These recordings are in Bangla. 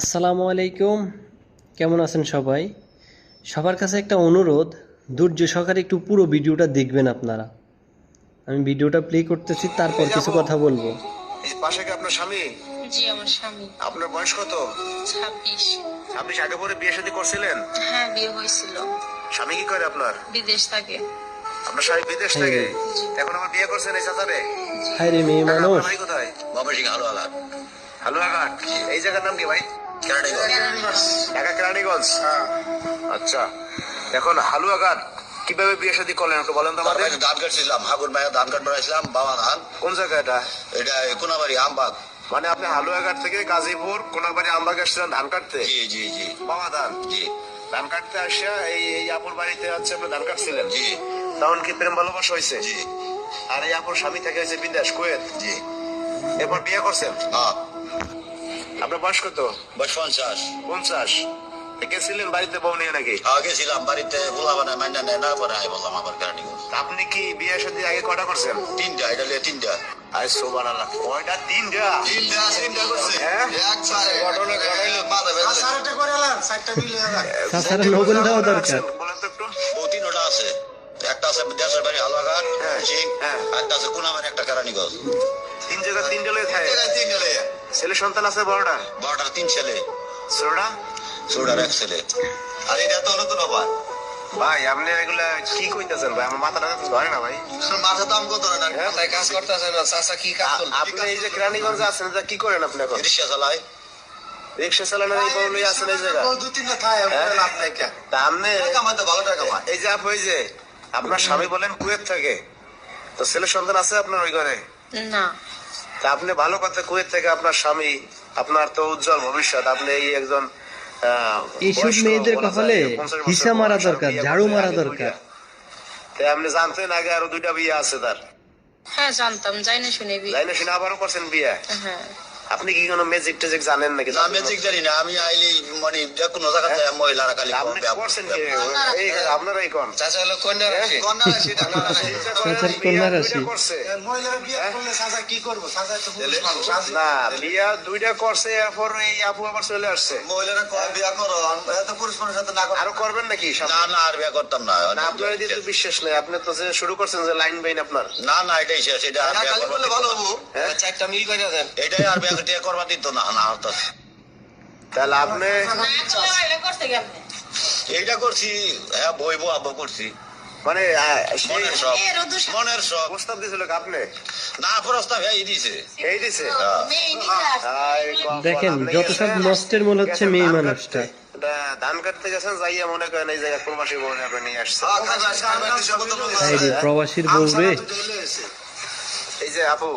আসসালামু আলাইকুম। কেমন আছেন সবাই? সবার কাছে একটা অনুরোধ ধৈর্য সহকারে একটু পুরো ভিডিওটা দেখবেন আপনারা। আমি ভিডিওটা প্লে করতেছি তারপর কিছু কথা বলব। এই পাশে কি আপনার স্বামী? জি আমার স্বামী। আপনার বয়স কত? ছাব্বিশ। আপনি আগে পরে বিয়ে শাদী করছিলেন? হ্যাঁ বিয়ে হয়েছিল। স্বামী কি করে আপনার? বিদেশ থাকে। আপনার স্বামী বিদেশ থেকে? এখন আমার বিয়ে করছেন এই চাচারে হায় রে মেয়ে মানুষ। কোথায়? ময়মনসিংহ হালুয়াঘাট। হালুয়াঘাট। এই জায়গার নাম কি ভাই? ঢাকা কেরানীগঞ্জ আচ্ছা। এখন হালুয়াঘাট কীভাবে বিয়ে শাদী করলেন একটু বলেন তো আমাদের? ধান কাটছিলাম হাগুর মায়ের ধান কাট বেড়াইছিলাম বাবা ধান কোন জায়গা এটা? এটা কোনাবাড়ি আমবাগ। মানে আপনি হালুয়াঘাট থেকে গাজীপুর কোনাবাড়ি আমবাগ আসছিলেন ধান কাটতে? জি জি জি। বাবা ধান? জি। ধান কাটতে আসিয়া এই এই আপুর বাড়িতে হচ্ছে আপনি ধান কাটছিলেন? জি। তখন কি প্রেম ভালোবাসা হয়েছে? জি। আর এই আপুর স্বামী থেকে হয়েছে বিদেশ কুয়েত? জি। এরপর বিয়ে করছেন? হ্যাঁ। আপনার বয়স কত? বয়স পঞ্চাশ। পঞ্চাশ। গেছিলেন বাড়িতে বউ নিয়ে নাকি? হ্যাঁ গেছিলাম বাড়িতে বলা মানে মাইনা নেয় না পরে বললাম আবার কেরানীগঞ্জ আপনি কি বিয়ে সাথে আগে কটা করছেন? তিনটা এটা লিয়ে তিনটা। আই সোবান আল্লাহ কয়টা? তিনটা? তিনটা তিনটা করছে। হ্যাঁ? একবারে ঘটনা ঘটাইলো মাথা ব্যথা তাছাড়া নগল দেওয়া দরকার। বলেন তো একটু। তিনটা আছে। একটা আছে দেশের বাড়ি হালুয়াঘাট হ্যাঁ, সিং হ্যাঁ। একটা আছে কোনাবাড়ি একটা কেরানীগঞ্জ। তিন জায়গা তিনটা লয়ে থাকে। তিনটা লিয়ে ছেলে। সন্তান আছে বড়টা? বারোটার তিন ছেলে। ছোটটা? এক ছেলে। আর এটা তো ভাই আপনি এগুলা কি কইতাছেন ভাই? আমার মাথাটা ধরে না ভাই। মাথা দাম কত না হ্যাঁ? তাই কাজ করতেছে না চাষা কি কাজ আপনি এই যে কেরানীগঞ্জে আছেন এটা কি করেন আপনি এখন? চালায়। রিক্সা চালানোর এই লইয়া আছেন এই জায়গা দু তিনটা খায় হ্যাঁ? লাভ নাই কে? তা আপনি কামাতে ভালো টাকা কামায় এই যে আপ ওই যে আপনার স্বামী বলেন কুয়েত থাকে। তো ছেলে সন্তান আছে আপনার ওই ঘরে? না। তা আপনি ভালো কথা কুয়েত থেকে আপনার স্বামী আপনার তো উজ্জ্বল ভবিষ্যৎ। আপনি এই একজন আহ, এইসব মেয়েদের কপালে যায়, 50 বছর হিসা মারা দরকার, ঝাড়ু মারা দরকার। তাই আপনি জানতেন আগে আরও দুইটা বিয়ে আছে তার? হ্যাঁ জানতাম যাই না শুনে বিয়ে শুনে আবারও করছেন বিয়ে? হ্যাঁ। আপনি কি কোনো ম্যাজিক টেজিক জানেন নাকি? না ম্যাজিক জানি না। আমি আইলি মানে যে কোনো জায়গাতে হ্যাঁ? মহিলারা খালি আপনি করছেন কি? এই আপনারাই কোন। চাচা হলো কন্যা রাশি কন্যা রাশি চাচার কন্যা রাশি। করছে। মহিলারা বিয়ে করলে চাচা কি করব? চাচা তো পুরুষ মানুষ না বিয়া দুইটা করছে এরপর এই আপু আবার চলে আসছে। মহিলারা কয় বিয়ে করো? এত পুরুষ মানুষের সাথে না করো আরও করবেন নাকি? না না আর বিয়া করতাম না। না আপনার এদিকে তো বিশ্বাস নেই। আপনি তো যে শুরু করছেন যে লাইন বাইন আপনার। না না এটাই শেষ। এটা আর বিয়ে দিত না। হ্যাঁ? চারটা মিল করে দেন। এটাই আর বিয়ে টিয়ে করবার দিত না না হতো। তাহলে আপনি এইটা করছি হ্যাঁ বইবো আব্বু করছি। মানে মনের সব মনের প্রস্তাব দিয়েছিল আপনি? না প্রস্তাব এই দিছে। এই দিছে? কপাল, দেখেন যত সব নষ্টের মূল হচ্ছে মেয়ে ধান মানুষটা। কাটতে। ধান কাটতে গেছেন যাইয়া মনে করেন এই জায়গায় প্রবাসী আপনি নিয়ে আসছেন। প্রবাসীর রে। এই যে আপু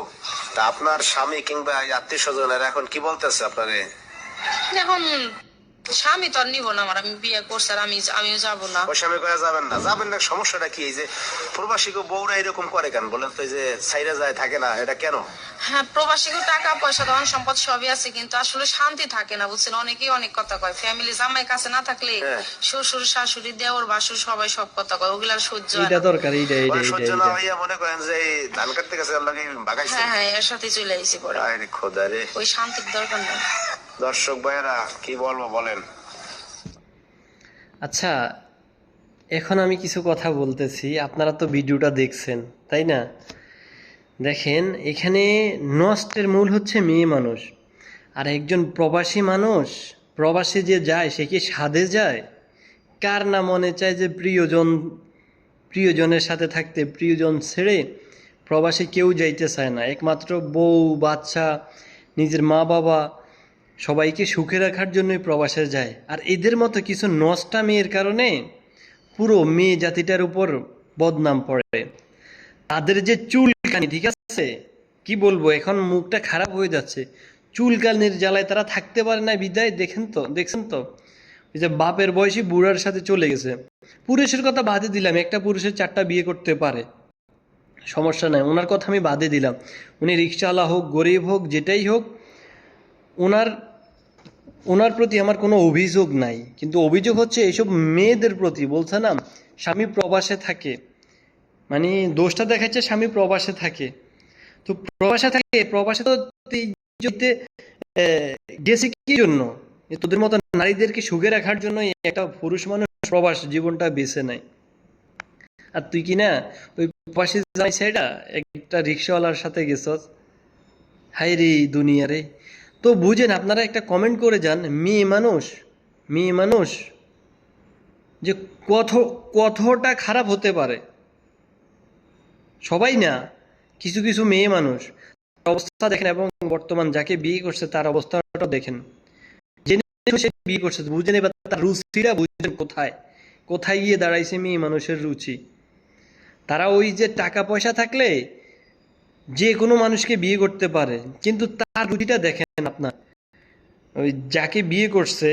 তা আপনার স্বামী কিংবা আত্মীয় স্বজনের এখন কি বলতেছে আপনারে? এখন স্বামী তো আর নিব না আমার আমি বিয়ে করছি আর আমি আমিও যাব না। ওই স্বামী কয়ে যাবেন না। যাবেন না সমস্যাটা কি? এই যে প্রবাসী বউরা এরকম করে কেন? বলেন তো এই যে সাইরা যায় থাকে না এটা কেন? হ্যাঁ প্রবাসীকে টাকা পয়সা ধন সম্পদ সবই আছে কিন্তু আসলে শান্তি থাকে না বুঝছেন? অনেকেই অনেক কথা কয় ফ্যামিলি জামাই কাছে না থাকলে হ্যাঁ। শ্বশুর শাশুড়ি দেওর বাসুর সবাই সব কথা কয় ওগুলার সহ্য হয় না। দরকার এইটা এইটা সহ্য না হইয়া মনে করেন যে এই ধান কাটতে গেছে আল্লাহ বাগাইছে হ্যাঁ হ্যাঁ এর সাথে চলে আইসি পরে। আরে খোদা রে। ওই শান্তির দরকার নেই। দর্শক ভাইয়েরা, কি বলব বলেন? আচ্ছা এখন আমি কিছু কথা বলতেছি। আপনারা তো ভিডিওটা দেখছেন, তাই না? দেখেন, এখানে নষ্টের মূল হচ্ছে মেয়ে মানুষ। আর একজন প্রবাসী মানুষ, প্রবাসী যে যায়, সে কি সাধে যায়? কার না মনে চায় যে প্রিয়জন, প্রিয়জনের সাথে থাকতে, প্রিয়জন ছেড়ে প্রবাসী কেউ যাইতে চায় না? একমাত্র বউ, বাচ্চা, নিজের মা বাবা সবাইকে সুখে রাখার জন্যই প্রবাসে যায়। আর এদের মতো কিছু নষ্টা মেয়ের কারণে পুরো মেয়ে জাতিটার উপর বদনাম পড়ে। তাদের যে চুলকানি, ঠিক আছে? কি বলব, এখন মুখটা খারাপ হয়ে যাচ্ছে। চুলকানির জ্বালায় তারা থাকতে পারে না বিদায়, দেখেন তো, দেখছেন তো? যে বাপের বয়সী বুড়ার সাথে চলে গেছে। পুরুষের কথা বাদে দিলাম, একটা পুরুষের চারটা বিয়ে করতে পারে। সমস্যা নাই, ওনার কথা আমি বাদে দিলাম। উনি রিক্সাওয়ালা হোক, গরিব হোক, যেটাই হোক, ওনার ওনার প্রতি আমার কোনো অভিযোগ নাই। কিন্তু অভিযোগ হচ্ছে এইসব মেয়েদের প্রতি, বলছে না, স্বামী প্রবাসে থাকে। মানে দোষটা দেখাচ্ছে স্বামী প্রবাসে থাকে। তো প্রবাসে থাকে, প্রবাসে তো গেছে কি জন্য? তোদের মতো নারীদেরকে সুখে রাখার জন্য একটা পুরুষ মানুষ প্রবাস জীবনটা বেছে নেয়। আর তুই কি না, ওই পাশে যাই সেটা একটা রিক্সাওয়ালার সাথে গেছস? হাই রে দুনিয়া রে তো বুঝেন, আপনারা একটা কমেন্ট করে যান, মেয়ে মানুষ মেয়ে মানুষ, যে কত কতটা খারাপ হতে পারে। সবাই না, কিছু কিছু মেয়ে মানুষ অবস্থা দেখেন এবং বর্তমান যাকে বিয়ে করছে, তার অবস্থাটা দেখেন। সে বিয়ে করছে বুঝেন এবার তার রুচিটা বুঝেন কোথায় কোথায় গিয়ে দাঁড়াইছে মেয়ে মানুষের রুচি। তারা ওই যে টাকা পয়সা থাকলে যে কোনো মানুষকে বিয়ে করতে পারে, কিন্তু তার রুচিটা দেখেন আপনার। ওই যাকে বিয়ে করছে,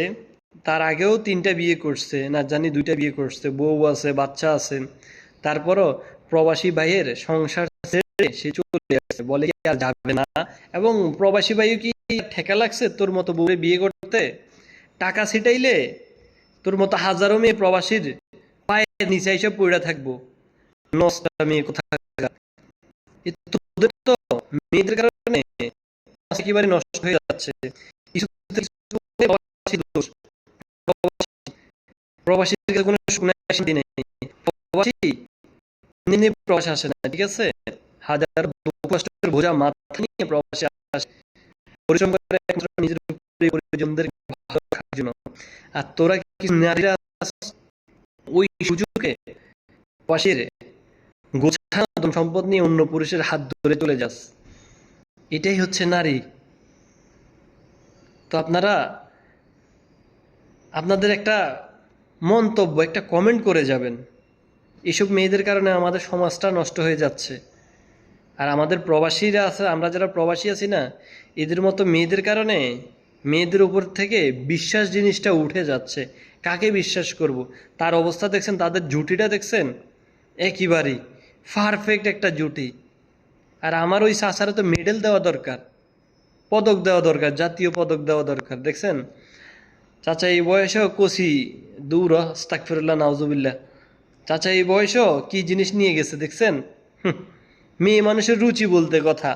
তার আগেও তিনটা বিয়ে করছে, না জানি দুইটা বিয়ে করছে, বউ আছে, বাচ্চা আছে। তারপরও প্রবাসী ভাইয়ের সংসার সে চলে আসছে, বলে আর যাবে না? এবং প্রবাসী ভাইও কি ঠেকা লাগছে তোর মতো বউরে বিয়ে করতে? টাকা ছিটাইলে তোর মতো হাজারো মেয়ে প্রবাসীর পায়ের নিচে এসে পড়ে থাকব। নষ্টা মেয়ে কোথায় তোদের তো মেয়েদের কারণে একেবারে নষ্ট হয়ে যাচ্ছে। কোনো নেই প্রবাসী প্রবাসী আসে না, ঠিক আছে? হাজার কষ্টের মাথা নিয়ে প্রবাসী আসে। পরিশ্রম করে একমাত্র নিজের পরিজনদের ভালো রাখার জন্য। আর তোরা কিছু নারীরা ওই সুযোগে প্রবাসীর সম্পদ নিয়ে অন্য পুরুষের হাত ধরে চলে যাস। এটাই হচ্ছে নারী। তো আপনারা, আপনাদের একটা মন্তব্য, একটা কমেন্ট করে যাবেন। এসব মেয়েদের কারণে আমাদের সমাজটা নষ্ট হয়ে যাচ্ছে। আর আমাদের প্রবাসীরা আছে, আমরা যারা প্রবাসী আছি না, এদের মতো মেয়েদের কারণে মেয়েদের উপর থেকে বিশ্বাস জিনিসটা উঠে যাচ্ছে। কাকে বিশ্বাস করব? তার অবস্থা দেখছেন, তাদের জুটিটা দেখছেন? একইবারই পারফেক্ট একটা জুটি। আর আমার ওই সাসারে তো মেডেল দেওয়া দরকার, পদক দেওয়া দরকার, জাতীয় পদক দেওয়া দরকার, দেখছেন? চাচা, এই বয়সেও কষি দূর স্তাকফিরুল্লাহ নাউজুবিল্লাহ। চাচা, এই বয়সেও কি জিনিস নিয়ে গেছে, দেখছেন? মেয়ে মানুষের রুচি বলতে কথা।